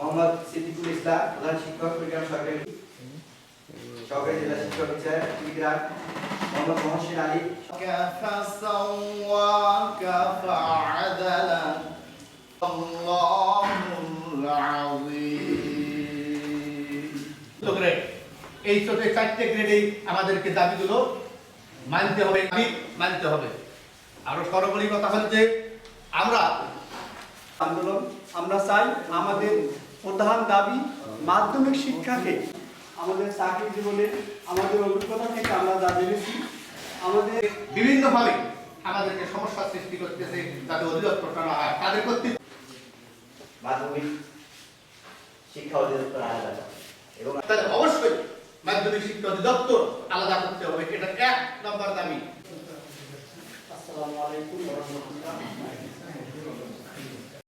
মোহাম্মদ সিদ্দিকুল ইসলাম প্রধান শিক্ষক সরকারি সরকারি জেলা শিক্ষক বিচার মোহাম্মদ মহসিন আলী। এই ছোট চারটে গ্রেডেই আমাদেরকে দাবিগুলো মানতে হবে মানতে হবে। আরও সরবরি কথা হচ্ছে আমরা আন্দোলন। আমরা চাই আমাদের প্রধান দাবি মাধ্যমিক শিক্ষাকে আমাদের চাকরি জীবনে আমাদের অভিজ্ঞতা থেকে আমরা যা জেনেছি আমাদের বিভিন্নভাবে আমাদেরকে সমস্যা সৃষ্টি করতেছে তাদের অধিদপ্তর না হয় তাদের কর্তৃত্ব মাধ্যমিক শিক্ষা অধিদপ্তর আলাদা এবং তাদের অবশ্যই মাধ্যমিক শিক্ষা অধিদপ্তর আলাদা করতে হবে এটা এক নম্বর দাবি। আসসালামু আলাইকুম ওয়া রাহমাতুল্লাহ।